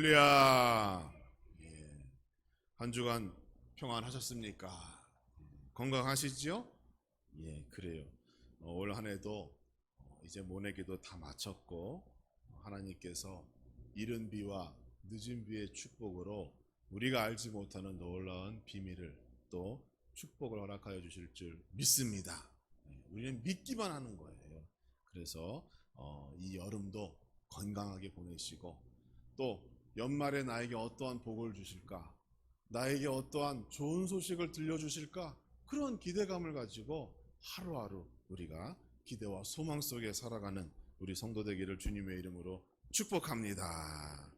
할렐루야. 예. 한 주간 평안하셨습니까? 건강하시지요? 예, 그래요. 어, 올 한해도 어, 이제 모내기도 다 마쳤고 어, 하나님께서 이른 비와 늦은 비의 축복으로 우리가 알지 못하는 놀라운 비밀을 또 축복을 허락하여 주실 줄 믿습니다. 예, 우리는 믿기만 하는 거예요. 그래서 어, 이 여름도 건강하게 보내시고 또 연말에 나에게 어떠한 복을 주실까? 나에게 어떠한 좋은 소식을 들려주실까? 그런 기대감을 가지고 하루하루 우리가 기대와 소망 속에 살아가는 우리 성도 되기를 주님의 이름으로 축복합니다.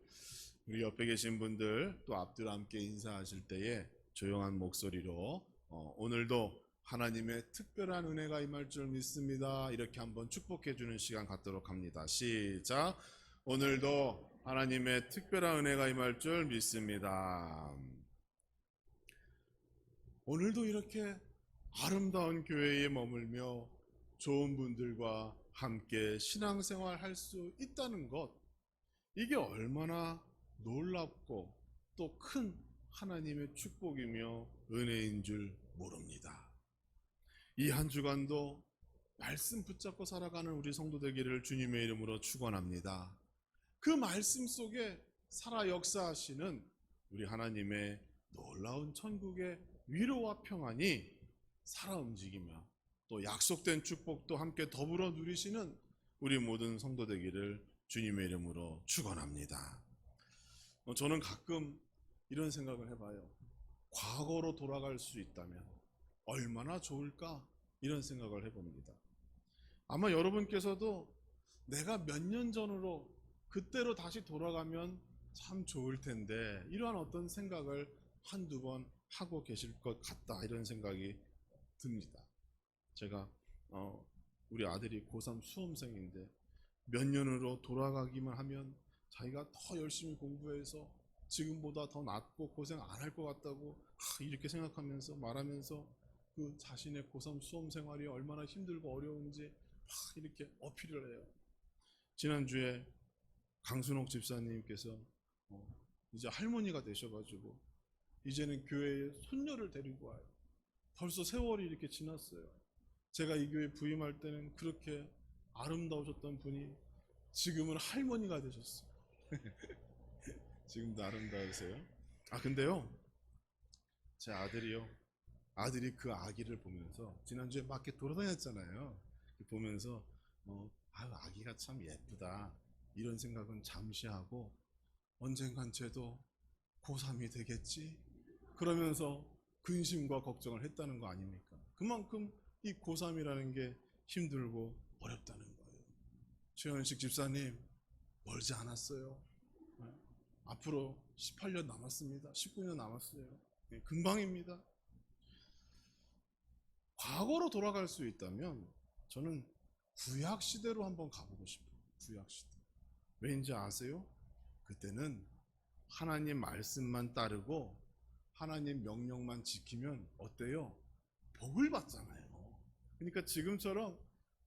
우리 옆에 계신 분들 또 앞들 함께 인사하실 때에 조용한 목소리로 어, 오늘도 하나님의 특별한 은혜가 임할 줄 믿습니다. 이렇게 한번 축복해 주는 시간 갖도록 합니다. 시작. 오늘도 하나님의 특별한 은혜가 임할 줄 믿습니다. 오늘도 이렇게 아름다운 교회에 머물며 좋은 분들과 함께 신앙생활 할 수 있다는 것, 이게 얼마나 놀랍고 또 큰 하나님의 축복이며 은혜인 줄 모릅니다. 이 한 주간도 말씀 붙잡고 살아가는 우리 성도 되기를 주님의 이름으로 축원합니다. 그 말씀 속에 살아 역사하시는 우리 하나님의 놀라운 천국의 위로와 평안이 살아 움직이며 또 약속된 축복도 함께 더불어 누리시는 우리 모든 성도 되기를 주님의 이름으로 축원합니다. 어, 저는 가끔 이런 생각을 해봐요. 과거로 돌아갈 수 있다면 얼마나 좋을까 이런 생각을 해봅니다. 아마 여러분께서도 내가 몇 년 전으로 그때로 다시 돌아가면 참 좋을 텐데 이러한 어떤 생각을 한두 번 하고 계실 것 같다 이런 생각이 듭니다. 제가 어, 우리 아들이 고3 수험생인데 몇 년으로 돌아가기만 하면 자기가 더 열심히 공부해서 지금보다 더 낫고 고생 안 할 것 같다고 아, 이렇게 생각하면서 말하면서 그 자신의 고3 수험 생활이 얼마나 힘들고 어려운지 막 이렇게 어필을 해요. 지난주에 강순옥 집사님께서 어, 이제 할머니가 되셔가지고 이제는 교회에 손녀를 데리고 와요. 벌써 세월이 이렇게 지났어요. 제가 이 교회 부임할 때는 그렇게 아름다우셨던 분이 지금은 할머니가 되셨어요. 지금도 아름다우세요? 아 근데요, 제 아들이요. 아들이 그 아기를 보면서 지난주에 막 이렇게 돌아다녔잖아요. 보면서 어, 아유 아기가 참 예쁘다 이런 생각은 잠시 하고 언젠간 쟤도 고3이 되겠지 그러면서 근심과 걱정을 했다는 거 아닙니까? 그만큼 이 고3이라는 게 힘들고 어렵다는 거예요. 최현식 집사님 멀지 않았어요. 네. 앞으로 18년 남았습니다. 19년 남았어요. 네, 금방입니다. 과거로 돌아갈 수 있다면 저는 구약 시대로 한번 가보고 싶어요. 구약 시대. 왠지 아세요? 그때는 하나님 말씀만 따르고 하나님 명령만 지키면 어때요? 복을 받잖아요. 그러니까 지금처럼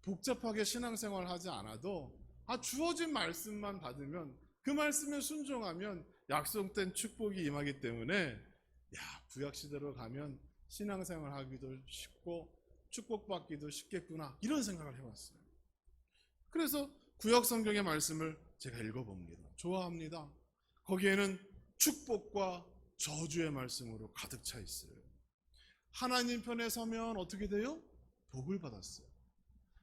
복잡하게 신앙생활 하지 않아도 아 주어진 말씀만 받으면 그 말씀에 순종하면 약속된 축복이 임하기 때문에 야 구약 시대로 가면 신앙생활 하기도 쉽고 축복받기도 쉽겠구나 이런 생각을 해봤어요. 그래서 구약 성경의 말씀을 제가 읽어봅니다. 좋아합니다. 거기에는 축복과 저주의 말씀으로 가득 차 있어요. 하나님 편에 서면 어떻게 돼요? 복을 받았어요.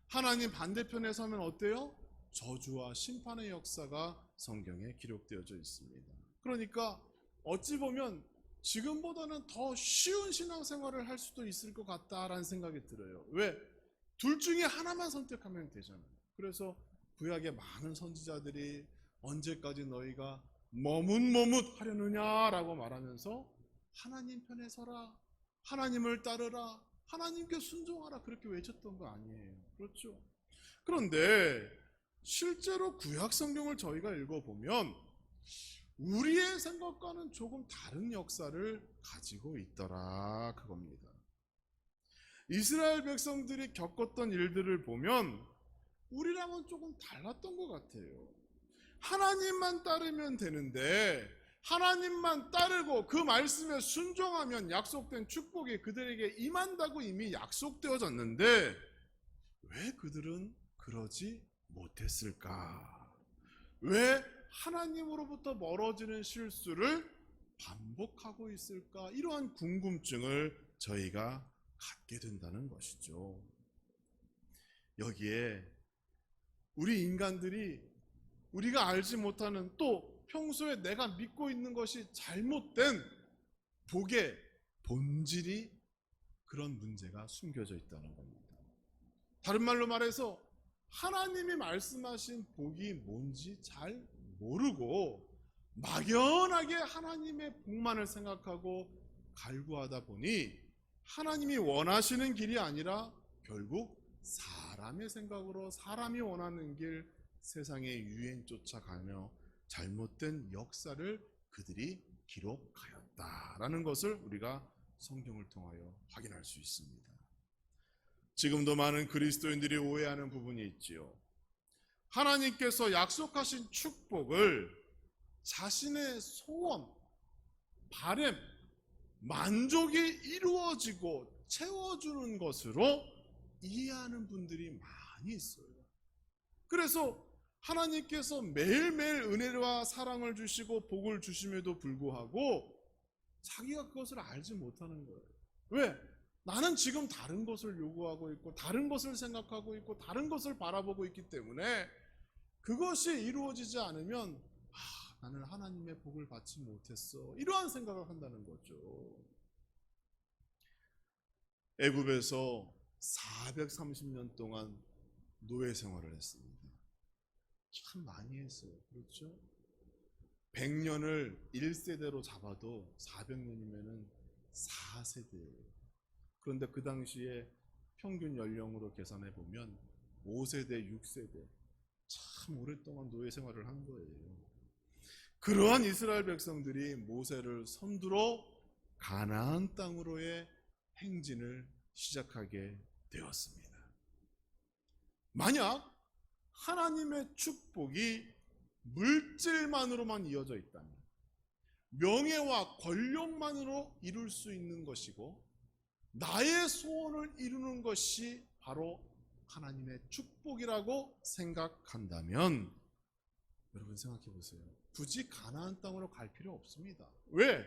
하나님 반대편에 서면 어때요? 저주와 심판의 역사가 성경에 기록되어져 있습니다. 그러니까 어찌 보면 지금보다는 더 쉬운 신앙생활을 할 수도 있을 것 같다라는 생각이 들어요. 왜? 둘 중에 하나만 선택하면 되잖아요. 그래서 구약의 많은 선지자들이 언제까지 너희가 머뭇머뭇 하려느냐라고 말하면서 하나님 편에 서라. 하나님을 따르라. 하나님께 순종하라. 그렇게 외쳤던 거 아니에요. 그렇죠? 그런데 실제로 구약 성경을 저희가 읽어보면 우리의 생각과는 조금 다른 역사를 가지고 있더라. 그겁니다. 이스라엘 백성들이 겪었던 일들을 보면 우리랑은 조금 달랐던 것 같아요. 하나님만 따르면 되는데 하나님만 따르고 그 말씀에 순종하면 약속된 축복이 그들에게 임한다고 이미 약속되어졌는데 왜 그들은 그러지 못했을까? 왜 하나님으로부터 멀어지는 실수를 반복하고 있을까? 이러한 궁금증을 저희가 갖게 된다는 것이죠. 여기에 우리 인간들이 우리가 알지 못하는 또 평소에 내가 믿고 있는 것이 잘못된 복의 본질이 그런 문제가 숨겨져 있다는 겁니다. 다른 말로 말해서 하나님이 말씀하신 복이 뭔지 잘 모르고 막연하게 하나님의 복만을 생각하고 갈구하다 보니 하나님이 원하시는 길이 아니라 결국 사람의 생각으로 사람이 원하는 길 세상의 유행 쫓아가며 잘못된 역사를 그들이 기록하였다라는 것을 우리가 성경을 통하여 확인할 수 있습니다. 지금도 많은 그리스도인들이 오해하는 부분이 있지요. 하나님께서 약속하신 축복을 자신의 소원, 바램, 만족이 이루어지고 채워주는 것으로 이해하는 분들이 많이 있어요. 그래서 하나님께서 매일매일 은혜와 사랑을 주시고 복을 주심에도 불구하고 자기가 그것을 알지 못하는 거예요. 왜? 나는 지금 다른 것을 요구하고 있고 다른 것을 생각하고 있고 다른 것을 바라보고 있기 때문에 그것이 이루어지지 않으면 아, 나는 하나님의 복을 받지 못했어. 이러한 생각을 한다는 거죠. 애굽에서 430년 동안 노예 생활을 했습니다. 참 많이 했어요. 그렇죠? 100년을 1세대로 잡아도 400년이면은 4세대예요. 그런데 그 당시에 평균 연령으로 계산해 보면 5세대, 6세대 참 오랫동안 노예 생활을 한 거예요. 그러한 이스라엘 백성들이 모세를 선두로 가나안 땅으로의 행진을 시작하게 되었습니다. 만약 하나님의 축복이 물질만으로만 이어져 있다면 명예와 권력만으로 이룰 수 있는 것이고 나의 소원을 이루는 것이 바로 하나님의 축복이라고 생각한다면 여러분 생각해 보세요. 굳이 가나안 땅으로 갈 필요 없습니다. 왜?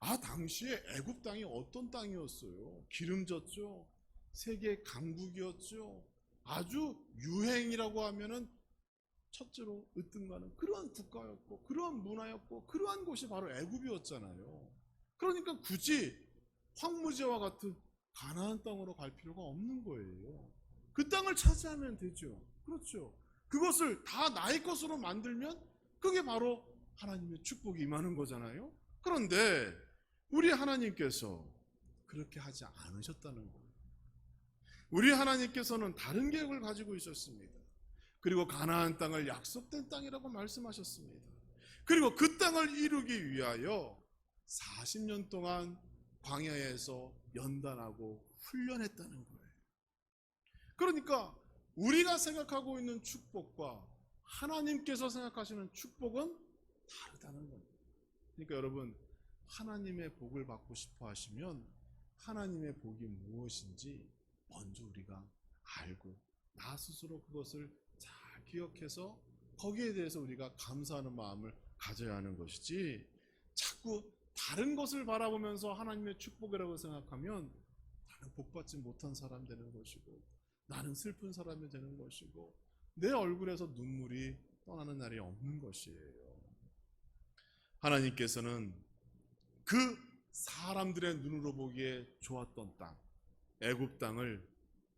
아 당시에 애굽 땅이 어떤 땅이었어요? 기름졌죠. 세계 강국이었죠. 아주 유행이라고 하면은 첫째로 으뜸가는 그러한 국가였고 그러한 문화였고 그러한 곳이 바로 애굽이었잖아요. 그러니까 굳이 황무지와 같은 가나안 땅으로 갈 필요가 없는 거예요. 그 땅을 차지하면 되죠. 그렇죠. 그것을 다 나의 것으로 만들면 그게 바로 하나님의 축복이 임하는 거잖아요. 그런데 우리 하나님께서 그렇게 하지 않으셨다는 거예요. 우리 하나님께서는 다른 계획을 가지고 있었습니다. 그리고 가나안 땅을 약속된 땅이라고 말씀하셨습니다. 그리고 그 땅을 이루기 위하여 40년 동안 광야에서 연단하고 훈련했다는 거예요. 그러니까 우리가 생각하고 있는 축복과 하나님께서 생각하시는 축복은 다르다는 겁니다. 그러니까 여러분 하나님의 복을 받고 싶어 하시면 하나님의 복이 무엇인지 먼저 우리가 알고 나 스스로 그것을 잘 기억해서 거기에 대해서 우리가 감사하는 마음을 가져야 하는 것이지 자꾸 다른 것을 바라보면서 하나님의 축복이라고 생각하면 나는 복받지 못한 사람 되는 것이고 나는 슬픈 사람이 되는 것이고 내 얼굴에서 눈물이 떠나는 날이 없는 것이에요. 하나님께서는 그 사람들의 눈으로 보기에 좋았던 땅, 애굽 땅을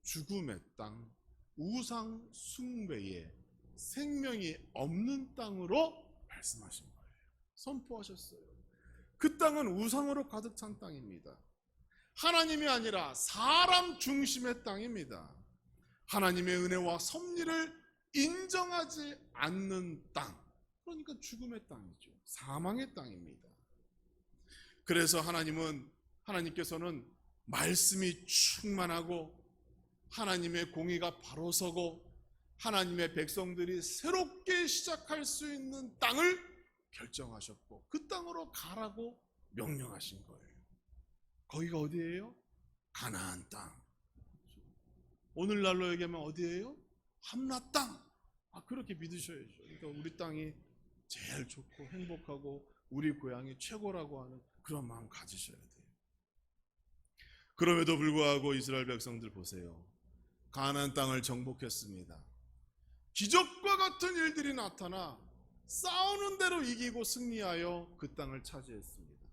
죽음의 땅, 우상 숭배의 생명이 없는 땅으로 말씀하신 거예요. 선포하셨어요. 그 땅은 우상으로 가득 찬 땅입니다. 하나님이 아니라 사람 중심의 땅입니다. 하나님의 은혜와 섭리를 인정하지 않는 땅. 그러니까 죽음의 땅이죠. 사망의 땅입니다. 그래서 하나님은 하나님께서는 말씀이 충만하고 하나님의 공의가 바로 서고 하나님의 백성들이 새롭게 시작할 수 있는 땅을 결정하셨고 그 땅으로 가라고 명령하신 거예요. 거기가 어디예요? 가나안 땅. 오늘날로 얘기하면 어디예요? 함나 땅. 아 그렇게 믿으셔야죠. 그러니까 우리 땅이 제일 좋고 행복하고 우리 고향이 최고라고 하는 그런 마음 가지셔야 돼요. 그럼에도 불구하고 이스라엘 백성들 보세요. 가나안 땅을 정복했습니다. 기적과 같은 일들이 나타나 싸우는 대로 이기고 승리하여 그 땅을 차지했습니다.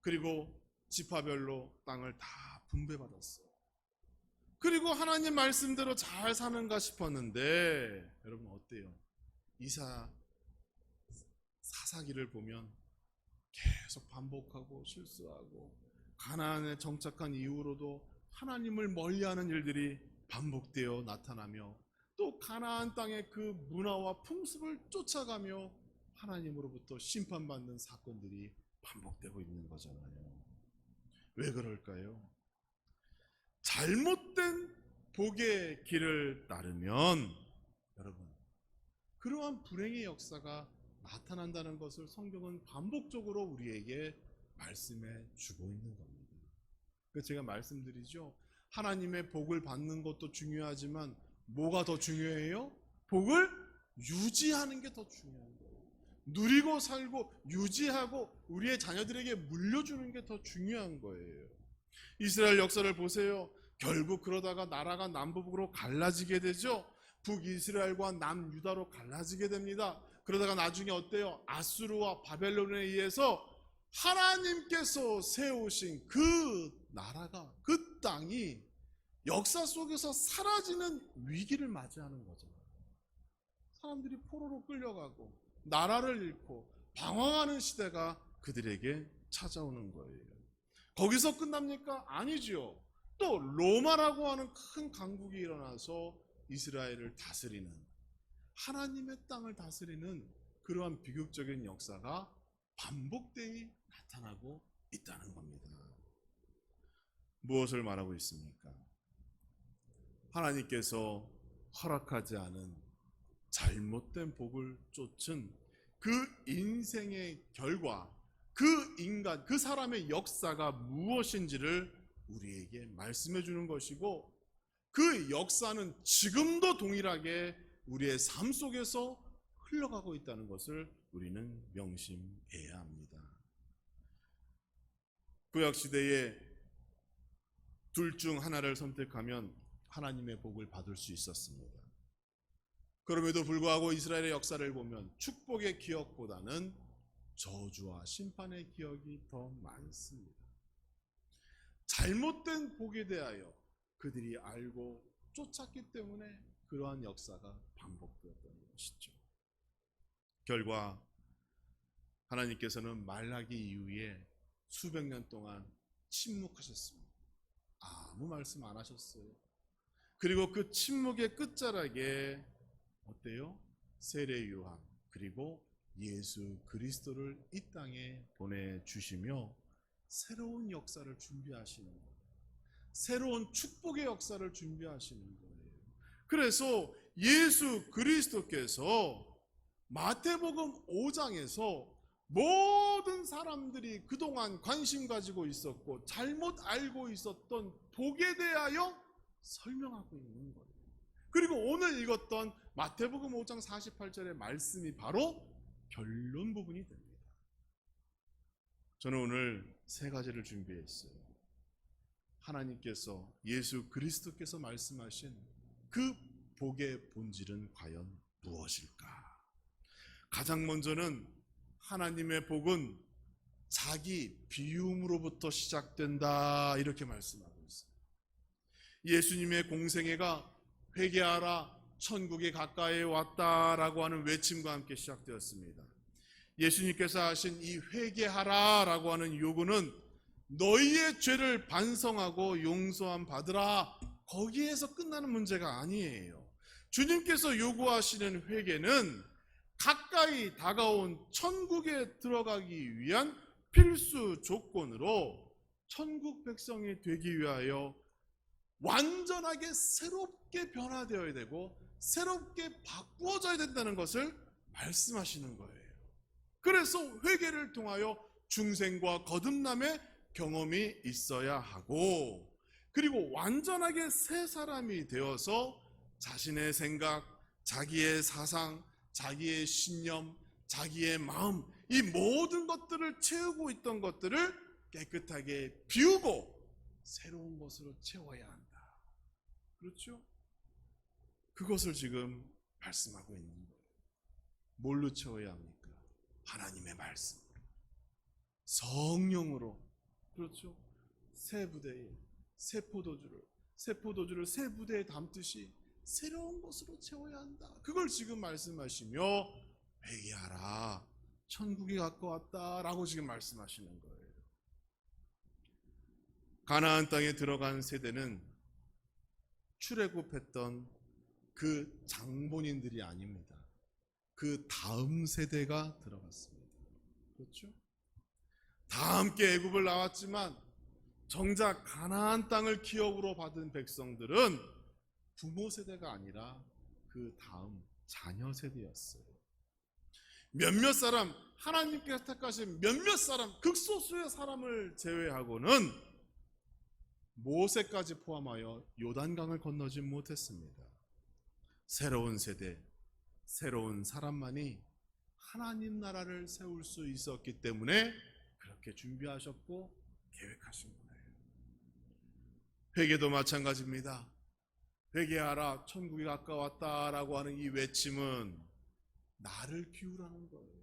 그리고 지파별로 땅을 다 분배받았어요. 그리고 하나님 말씀대로 잘 사는가 싶었는데 여러분 어때요? 이사 사사기를 보면 계속 반복하고 실수하고 가나안에 정착한 이후로도 하나님을 멀리하는 일들이 반복되어 나타나며 또 가나안 땅의 그 문화와 풍습을 쫓아가며 하나님으로부터 심판받는 사건들이 반복되고 있는 거잖아요. 왜 그럴까요? 잘못된 복의 길을 따르면 여러분 그러한 불행의 역사가 나타난다는 것을 성경은 반복적으로 우리에게 말씀해 주고 있는 겁니다. 그 제가 말씀드리죠. 하나님의 복을 받는 것도 중요하지만 뭐가 더 중요해요? 복을 유지하는 게 더 중요한 거예요. 누리고 살고 유지하고 우리의 자녀들에게 물려주는 게 더 중요한 거예요. 이스라엘 역사를 보세요. 결국 그러다가 나라가 남북으로 갈라지게 되죠. 북이스라엘과 남유다로 갈라지게 됩니다. 그러다가 나중에 어때요? 아수르와 바벨론에 의해서 하나님께서 세우신 그 나라가 그 땅이 역사 속에서 사라지는 위기를 맞이하는 거죠. 사람들이 포로로 끌려가고 나라를 잃고 방황하는 시대가 그들에게 찾아오는 거예요. 거기서 끝납니까? 아니지요. 또 로마라고 하는 큰 강국이 일어나서 이스라엘을 다스리는 하나님의 땅을 다스리는 그러한 비극적인 역사가 반복되이 나타나고 있다는 겁니다. 무엇을 말하고 있습니까? 하나님께서 허락하지 않은 잘못된 복을 쫓은 그 인생의 결과, 그 인간, 그 사람의 역사가 무엇인지를 우리에게 말씀해 주는 것이고, 그 역사는 지금도 동일하게 우리의 삶 속에서 흘러가고 있다는 것을 우리는 명심해야 합니다. 구약 시대에 둘 중 하나를 선택하면 하나님의 복을 받을 수 있었습니다. 그럼에도 불구하고 이스라엘의 역사를 보면 축복의 기억보다는 저주와 심판의 기억이 더 많습니다. 잘못된 복에 대하여 그들이 알고 쫓았기 때문에 그러한 역사가 반복되었던 것이죠. 결과 하나님께서는 말라기 이후에 수백 년 동안 침묵하셨습니다. 아무 말씀 안 하셨어요. 그리고 그 침묵의 끝자락에 어때요? 세례 요한 그리고 예수 그리스도를 이 땅에 보내 주시며 새로운 역사를 준비하시는 거예요. 새로운 축복의 역사를 준비하시는 거예요. 그래서 예수 그리스도께서 마태복음 5장에서 모든 사람들이 그동안 관심 가지고 있었고 잘못 알고 있었던 복에 대하여 설명하고 있는 거예요. 그리고 오늘 읽었던 마태복음 5장 48절의 말씀이 바로 결론 부분이 됩니다. 저는 오늘 세 가지를 준비했어요. 하나님께서 예수 그리스도께서 말씀하신 그 복의 본질은 과연 무엇일까? 가장 먼저는 하나님의 복은 자기 비움으로부터 시작된다 이렇게 말씀하고 있어요. 예수님의 공생애가 회개하라 천국이 가까이 왔다라고 하는 외침과 함께 시작되었습니다. 예수님께서 하신 이 회개하라라고 하는 요구는 너희의 죄를 반성하고 용서함 받으라 거기에서 끝나는 문제가 아니에요. 주님께서 요구하시는 회개는 가까이 다가온 천국에 들어가기 위한 필수 조건으로 천국 백성이 되기 위하여 완전하게 새롭게 변화되어야 되고 새롭게 바꾸어져야 된다는 것을 말씀하시는 거예요. 그래서 회개를 통하여 중생과 거듭남의 경험이 있어야 하고 그리고 완전하게 새 사람이 되어서 자신의 생각, 자기의 사상, 자기의 신념, 자기의 마음 이 모든 것들을 채우고 있던 것들을 깨끗하게 비우고 새로운 것으로 채워야 한다. 그렇죠? 그것을 지금 말씀하고 있는 거예요. 뭘로 채워야 합니까? 하나님의 말씀으로. 성령으로. 그렇죠? 새 부대에, 새 포도주를, 새 포도주를 새 부대에 담듯이 새로운 것으로 채워야 한다. 그걸 지금 말씀하시며 회개하라. 천국이 가까웠다라고 지금 말씀하시는 거예요. 가나안 땅에 들어간 세대는 출애굽했던 그 장본인들이 아닙니다. 그 다음 세대가 들어갔습니다. 그렇죠? 다 함께 애굽을 나왔지만 정작 가나안 땅을 기업으로 받은 백성들은 부모 세대가 아니라 그 다음 자녀 세대였어요. 몇몇 사람 하나님께서 택하신 몇몇 사람 극소수의 사람을 제외하고는 모세까지 포함하여 요단강을 건너지 못했습니다. 새로운 세대, 새로운 사람만이 하나님 나라를 세울 수 있었기 때문에 그렇게 준비하셨고 계획하신 거예요. 회개도 마찬가지입니다. 회개하라, 천국이 가까웠다라고 하는 이 외침은 나를 비우라는 거예요.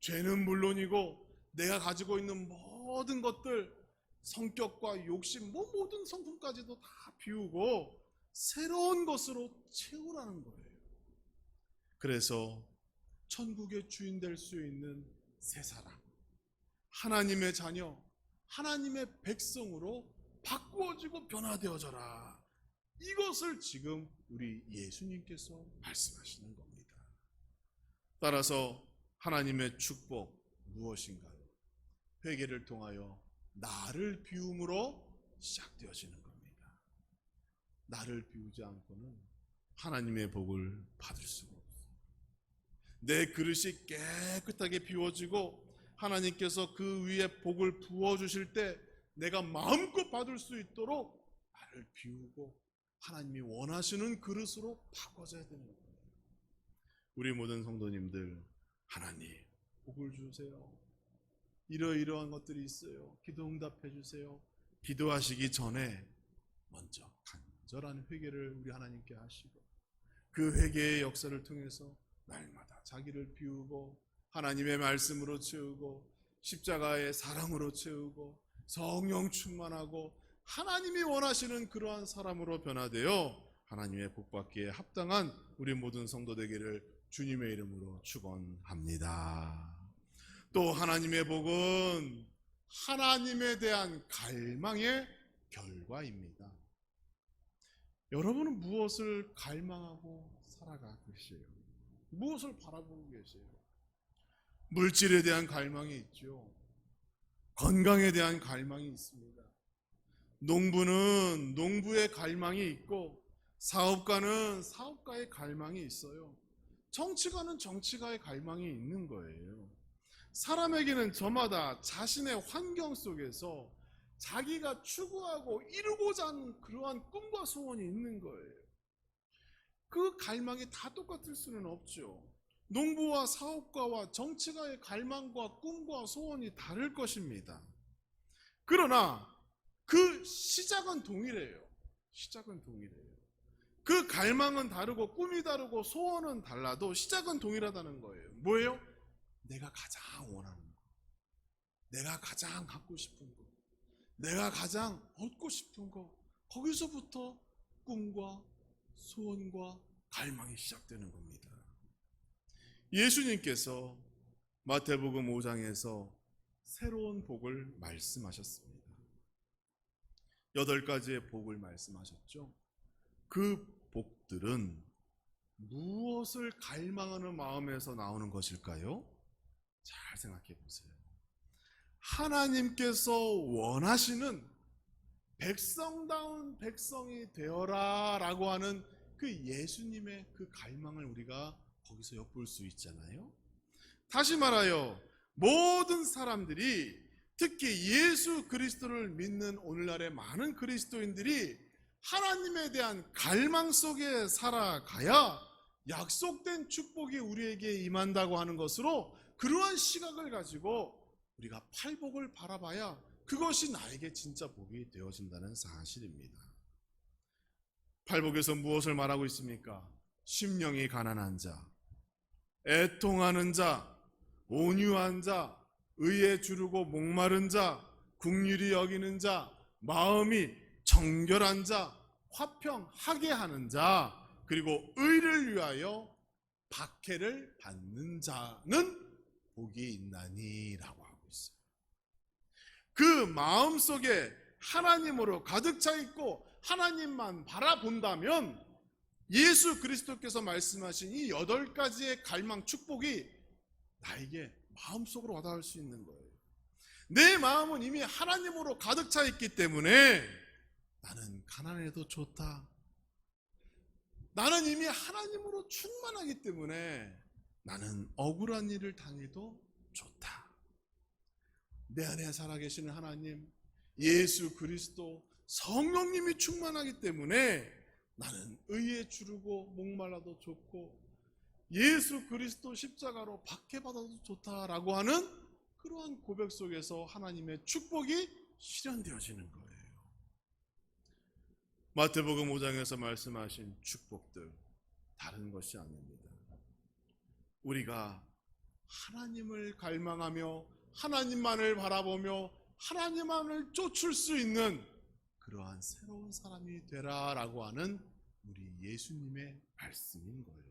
죄는 물론이고 내가 가지고 있는 모든 것들, 성격과 욕심, 뭐 모든 성품까지도 다 비우고 새로운 것으로 채우라는 거예요. 그래서 천국의 주인 될 수 있는 새 사람, 하나님의 자녀, 하나님의 백성으로 바꾸어지고 변화되어져라. 이것을 지금 우리 예수님께서 말씀하시는 겁니다. 따라서 하나님의 축복 무엇인가요? 회개를 통하여 나를 비움으로 시작되어지는 겁니다. 나를 비우지 않고는 하나님의 복을 받을 수가 없어요. 내 그릇이 깨끗하게 비워지고 하나님께서 그 위에 복을 부어 주실 때 내가 마음껏 받을 수 있도록 나를 비우고 하나님이 원하시는 그릇으로 바꿔져야 되는 거예요. 우리 모든 성도님들 하나님 복을 주세요. 이러이러한 것들이 있어요. 기도 응답해 주세요. 기도하시기 전에 먼저 간절한 회개를 우리 하나님께 하시고 그 회개의 역사를 통해서 날마다 자기를 비우고 하나님의 말씀으로 채우고 십자가의 사랑으로 채우고 성령 충만하고 하나님이 원하시는 그러한 사람으로 변화되어 하나님의 복받기에 합당한 우리 모든 성도 되기를 주님의 이름으로 축원합니다. 또 하나님의 복은 하나님에 대한 갈망의 결과입니다. 여러분은 무엇을 갈망하고 살아가고 계세요? 무엇을 바라보고 계세요? 물질에 대한 갈망이 있죠. 건강에 대한 갈망이 있습니다. 농부는 농부의 갈망이 있고 사업가는 사업가의 갈망이 있어요. 정치가는 정치가의 갈망이 있는 거예요. 사람에게는 저마다 자신의 환경 속에서 자기가 추구하고 이루고자 하는 그러한 꿈과 소원이 있는 거예요. 그 갈망이 다 똑같을 수는 없죠. 농부와 사업가와 정치가의 갈망과 꿈과 소원이 다를 것입니다. 그러나 그 시작은 동일해요. 시작은 동일해요. 그 갈망은 다르고 꿈이 다르고 소원은 달라도 시작은 동일하다는 거예요. 뭐예요? 내가 가장 원하는 거. 내가 가장 갖고 싶은 거. 내가 가장 얻고 싶은 거. 거기서부터 꿈과 소원과 갈망이 시작되는 겁니다. 예수님께서 마태복음 5장에서 새로운 복을 말씀하셨습니다. 여덟 가지의 복을 말씀하셨죠. 그 복들은 무엇을 갈망하는 마음에서 나오는 것일까요? 잘 생각해 보세요. 하나님께서 원하시는 백성다운 백성이 되어라 라고 하는 그 예수님의 그 갈망을 우리가 거기서 엿볼 수 있잖아요. 다시 말하여 모든 사람들이 특히 예수 그리스도를 믿는 오늘날의 많은 그리스도인들이 하나님에 대한 갈망 속에 살아가야 약속된 축복이 우리에게 임한다고 하는 것으로 그러한 시각을 가지고 우리가 팔복을 바라봐야 그것이 나에게 진짜 복이 되어진다는 사실입니다. 팔복에서 무엇을 말하고 있습니까? 심령이 가난한 자, 애통하는 자, 온유한 자, 의에 주르고 목마른 자, 국률이 여기는 자, 마음이 정결한 자, 화평하게 하는 자, 그리고 의를 위하여 박해를 받는 자는 복이 있나니라고 하고 있어요. 그 마음 속에 하나님으로 가득 차 있고 하나님만 바라본다면 예수 그리스도께서 말씀하신 이 여덟 가지의 갈망 축복이 나에게 마음속으로 와닿을 수 있는 거예요. 내 마음은 이미 하나님으로 가득 차 있기 때문에 나는 가난해도 좋다. 나는 이미 하나님으로 충만하기 때문에 나는 억울한 일을 당해도 좋다. 내 안에 살아계시는 하나님, 예수 그리스도, 성령님이 충만하기 때문에 나는 의에 주르고 목말라도 좋고 예수 그리스도 십자가로 박해받아도 좋다라고 하는 그러한 고백 속에서 하나님의 축복이 실현되어지는 거예요. 마태복음 5장에서 말씀하신 축복들 다른 것이 아닙니다. 우리가 하나님을 갈망하며 하나님만을 바라보며 하나님만을 쫓을 수 있는 그러한 새로운 사람이 되라라고 하는 우리 예수님의 말씀인 거예요.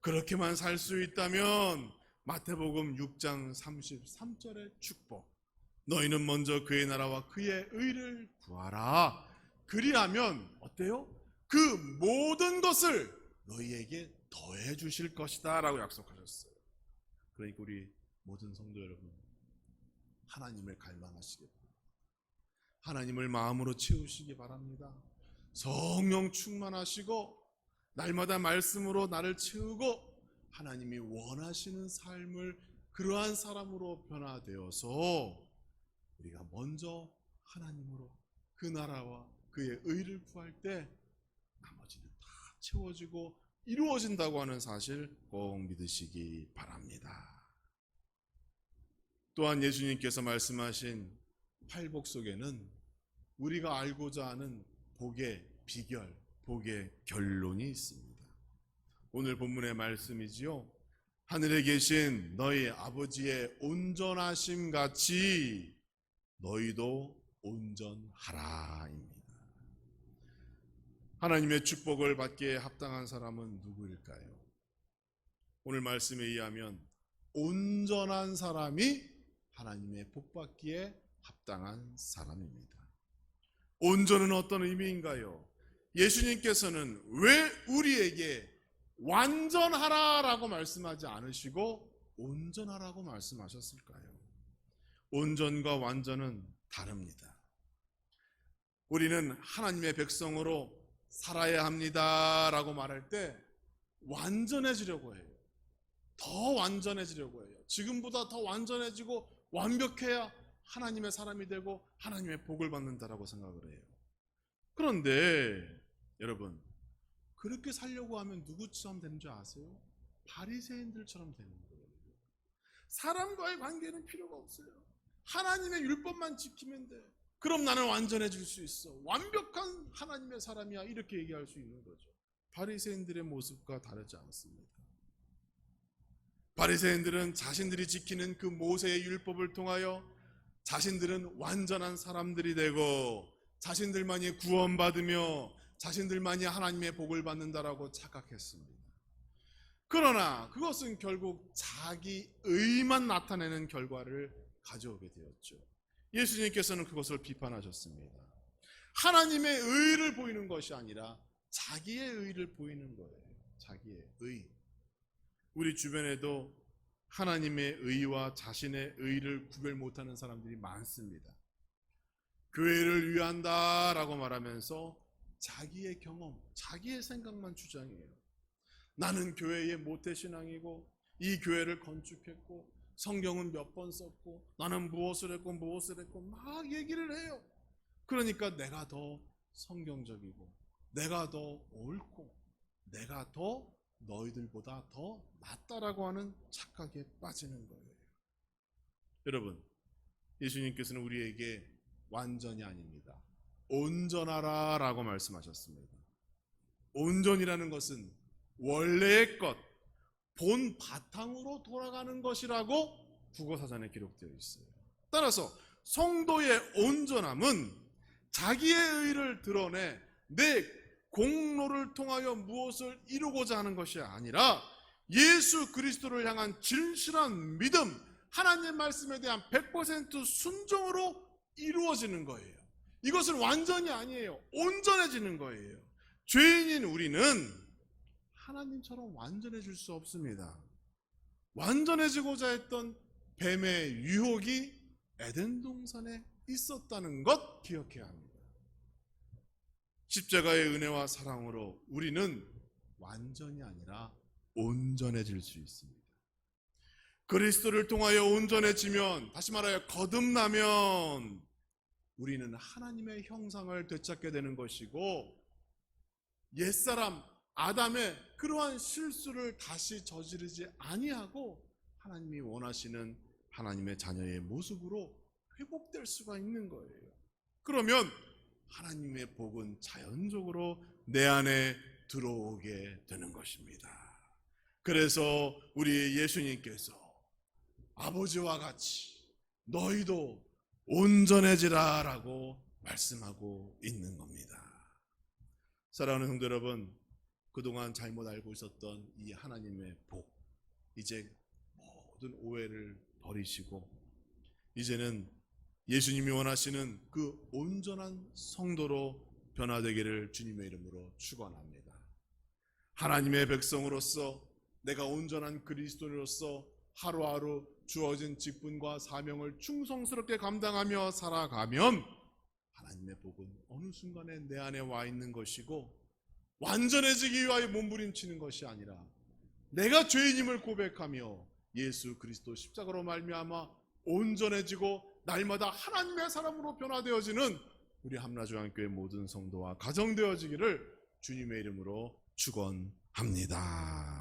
그렇게만 살 수 있다면 마태복음 6장 33절의 축복. 너희는 먼저 그의 나라와 그의 의를 구하라. 그리하면 어때요? 그 모든 것을 너희에게 더해 주실 것이다 라고 약속하셨어요. 그러니까 우리 모든 성도 여러분 하나님을 바랍니다. 하나님을 마음으로 채우시기 바랍니다. 성령 충만하시고 날마다 말씀으로 나를 채우고 하나님이 원하시는 삶을 그러한 사람으로 변화되어서 우리가 먼저 하나님으로 그 나라와 그의 의를 구할 때 나머지는 다 채워지고 이루어진다고 하는 사실 꼭 믿으시기 바랍니다. 또한 예수님께서 말씀하신 팔복 속에는 우리가 알고자 하는 복의 비결, 복의 결론이 있습니다. 오늘 본문의 말씀이지요. 하늘에 계신 너희 아버지의 온전하심 같이 너희도 온전하라입니다. 하나님의 축복을 받기에 합당한 사람은 누구일까요? 오늘 말씀에 의하면 온전한 사람이 하나님의 복 받기에 합당한 사람입니다. 온전은 어떤 의미인가요? 예수님께서는 왜 우리에게 완전하라라고 말씀하지 않으시고 온전하라고 말씀하셨을까요? 온전과 완전은 다릅니다. 우리는 하나님의 백성으로 살아야 합니다라고 말할 때 완전해지려고 해요. 더 완전해지려고 해요. 지금보다 더 완전해지고 완벽해야 하나님의 사람이 되고 하나님의 복을 받는다라고 생각을 해요. 그런데 여러분 그렇게 살려고 하면 누구처럼 되는 줄 아세요? 바리새인들처럼 되는 거예요. 사람과의 관계는 필요가 없어요. 하나님의 율법만 지키면 돼. 그럼 나는 완전해질 수 있어. 완벽한 하나님의 사람이야. 이렇게 얘기할 수 있는 거죠. 바리새인들의 모습과 다르지 않습니다. 바리새인들은 자신들이 지키는 그 모세의 율법을 통하여 자신들은 완전한 사람들이 되고 자신들만이 구원받으며 자신들만이 하나님의 복을 받는다라고 착각했습니다. 그러나 그것은 결국 자기 의만 나타내는 결과를 가져오게 되었죠. 예수님께서는 그것을 비판하셨습니다. 하나님의 의를 보이는 것이 아니라 자기의 의를 보이는 거예요. 자기의 의. 우리 주변에도 하나님의 의와 자신의 의를 구별 못하는 사람들이 많습니다. 교회를 위한다 라고 말하면서 자기의 경험, 자기의 생각만 주장해요. 나는 교회의 모태신앙이고 이 교회를 건축했고 성경은 몇 번 썼고 나는 무엇을 했고 무엇을 했고 막 얘기를 해요. 그러니까 내가 더 성경적이고 내가 더 옳고 내가 더 너희들보다 더 낫다라고 하는 착각에 빠지는 거예요. 여러분, 예수님께서는 우리에게 완전이 아닙니다. 온전하라 라고 말씀하셨습니다. 온전이라는 것은 원래의 것, 본 바탕으로 돌아가는 것이라고 국어사전에 기록되어 있어요. 따라서 성도의 온전함은 자기의 의를 드러내 내 공로를 통하여 무엇을 이루고자 하는 것이 아니라 예수 그리스도를 향한 진실한 믿음, 하나님 말씀에 대한 100% 순종으로 이루어지는 거예요. 이것은 완전이 아니에요. 온전해지는 거예요. 죄인인 우리는 하나님처럼 완전해질 수 없습니다. 완전해지고자 했던 뱀의 유혹이 에덴 동산에 있었다는 것 기억해야 합니다. 십자가의 은혜와 사랑으로 우리는 완전이 아니라 온전해질 수 있습니다. 그리스도를 통하여 온전해지면, 다시 말하여 거듭나면, 우리는 하나님의 형상을 되찾게 되는 것이고, 옛사람 아담의 그러한 실수를 다시 저지르지 아니하고, 하나님이 원하시는 하나님의 자녀의 모습으로 회복될 수가 있는 거예요. 그러면 하나님의 복은 자연적으로 내 안에 들어오게 되는 것입니다. 그래서 우리 예수님께서 아버지와 같이 너희도 온전해지라라고 말씀하고 있는 겁니다. 사랑하는 성도 여러분, 그동안 잘못 알고 있었던 이 하나님의 복, 이제 모든 오해를 버리시고, 이제는 예수님이 원하시는 그 온전한 성도로 변화되기를 주님의 이름으로 축원합니다. 하나님의 백성으로서 내가 온전한 그리스도로서 하루하루 주어진 직분과 사명을 충성스럽게 감당하며 살아가면 하나님의 복은 어느 순간에 내 안에 와 있는 것이고 완전해지기 위하여 몸부림치는 것이 아니라 내가 죄인임을 고백하며 예수 그리스도 십자가로 말미암아 온전해지고 날마다 하나님의 사람으로 변화되어지는 우리 함라중앙교회 모든 성도와 가정되어지기를 주님의 이름으로 축원합니다.